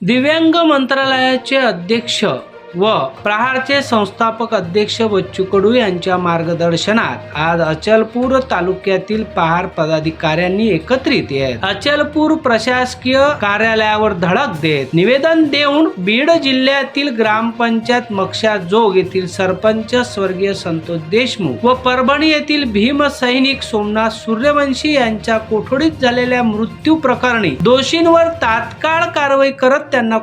दिव्यांग मंत्रालयाचे अध्यक्ष व प्रहारचे संस्थापक अध्यक्ष बच्चू कडू यांच्या मार्गदर्शनात आज अचलपूर तालुक्यातील पहार पदाधिकाऱ्यांनी एकत्रित येत अचलपूर प्रशासकीय कार्यालयावर धडक देत निवेदन देऊन बीड जिल्ह्यातील ग्रामपंचायत मक्षा जोग येथील सरपंच स्वर्गीय संतोष देशमुख व परभणी येथील भीम सैनिक सोमनाथ सूर्यवंशी यांच्या कोठडीत झालेल्या मृत्यू प्रकरणी दोषींवर तात्काळ कारवाई करत त्यांना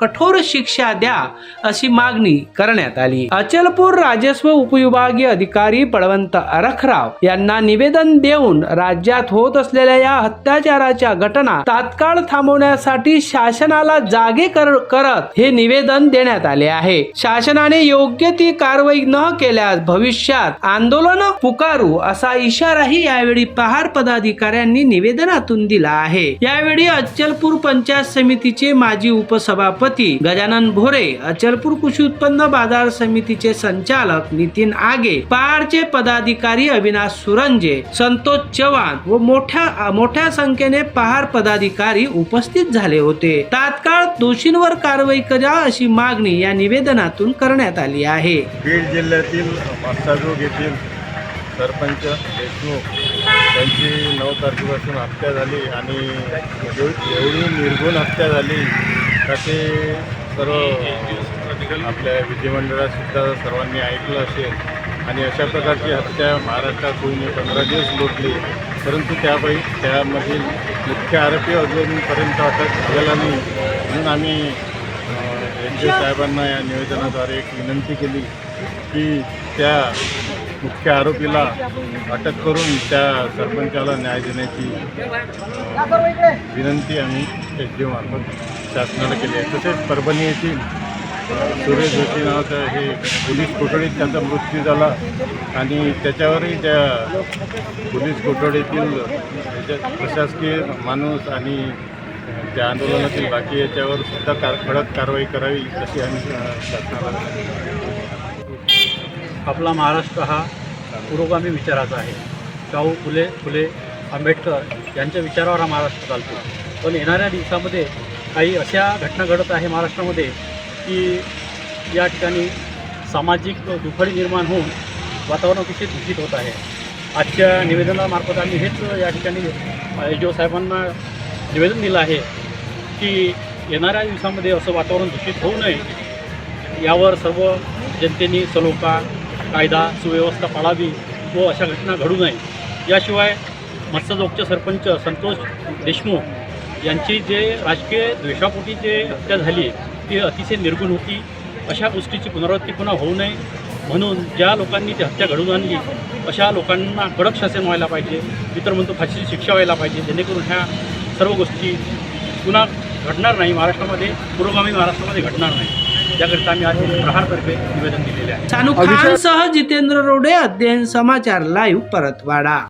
कठोर शिक्षा द्या अशी मागणी करण्यात आली. अचलपूर राजस्व उपविभागीय अधिकारी बळवंत अरखराव यांना निवेदन देऊन राज्यात होत असलेल्या या अत्याचाराच्या घटना तात्काळ थांबवण्यासाठी शासनाला जागे कर- करत हे निवेदन देण्यात आले आहे. शासनाने योग्य ती कारवाई न केल्यास भविष्यात आंदोलन पुकारू असा इशाराही यावेळी पहार पदाधिकाऱ्यांनी निवेदनातून दिला आहे. यावेळी अचलपूर पंचायत समितीचे माजी उपसभापती गजानन भोरे अचलपूर कृषी उत्पन्न बाजार समितीचे संचालक नितीन आगे पहाडचे पदाधिकारी अविनाश सुरंजे संतोष चव्हाण व मोठ्या मोठ्या संख्येने पहार पदाधिकारी उपस्थित झाले होते. तात्काळ दोषींवर कारवाई करा अशी मागणी या निवेदनातून करण्यात आली आहे. बीड जिल्ह्यातील येथील सरपंच देशमुख त्यांची नऊ तारखेपासून हत्या झाली आणि एवढी निर्गुण हत्या झाली का ते सर्व आपल्या विधिमंडळातसुद्धा सर्वांनी ऐकलं असेल. आणि अशा प्रकारची हत्या महाराष्ट्रात होऊन पंधरा दिवस लोटली. परंतु त्यापै त्यामधील मुख्य आरोपी अजूनपर्यंत अटक झालेला नाही. म्हणून आम्ही एन जी साहेबांना या निवेदनाद्वारे एक विनंती केली की त्या मुख्य आरोपीला अटक करून त्या सरपंचाला न्याय देण्याची विनंती आम्ही एच डी मार्फत शासनाला केली आहे. तसेच परभणी येथील सुरेश जोशी नावाचं हे पोलीस कोठडीत त्यांचा मृत्यू झाला. आणि त्याच्यावरही त्या पोलीस कोठडीतील प्रशासकीय माणूस आणि त्या आंदोलनातील बाकी याच्यावर सुद्धा कार कडक कारवाई करावी अशी आम्ही शासनाला आपला महाराष्ट्र हा पुरोगामी विचाराचा आहे. शाहू फुले फुले आंबेडकर यांच्या विचारावर हा महाराष्ट्र चालतो. पण येणाऱ्या दिवसामध्ये काही अशा घटना घडत आहे महाराष्ट्रामध्ये की या ठिकाणी सामाजिक दुफळी निर्माण होऊन वातावरण अतिशय दूषित होत आहे. आजच्या निवेदनामार्फत आम्ही हेच या ठिकाणी एच ओ साहेबांना निवेदन दिलं आहे की येणाऱ्या दिवसामध्ये असं वातावरण दूषित होऊ नये. यावर सर्व जनतेने सलोखा कायदा सुव्यवस्था पाळावी व अशा घटना घडू नये. याशिवाय मत्स्यजोगचे सरपंच संतोष देशमुख यांची जे राजकीय द्वेषापोटी जे हत्या झाली ती अतिशय निर्गुण होती अशा गोष्टीची पुनरावृत्ती पुन्हा होऊ नये. म्हणून ज्या लोकांनी ती हत्या घडवून आणली अशा लोकांना कडक शासन व्हायला पाहिजे. मी तर म्हणतो फाशीची शिक्षा व्हायला पाहिजे. जेणेकरून ह्या सर्व गोष्टी पुन्हा घडणार नाही. महाराष्ट्रामध्ये पुरोगामी महाराष्ट्रामध्ये घडणार नाही. याकरिता आम्ही आज प्रहारतर्फे निवेदन दिलेले आहे. सानू खान सह जितेंद्र रोडे अध्ययन समाचार लाईव्ह परतवाडा.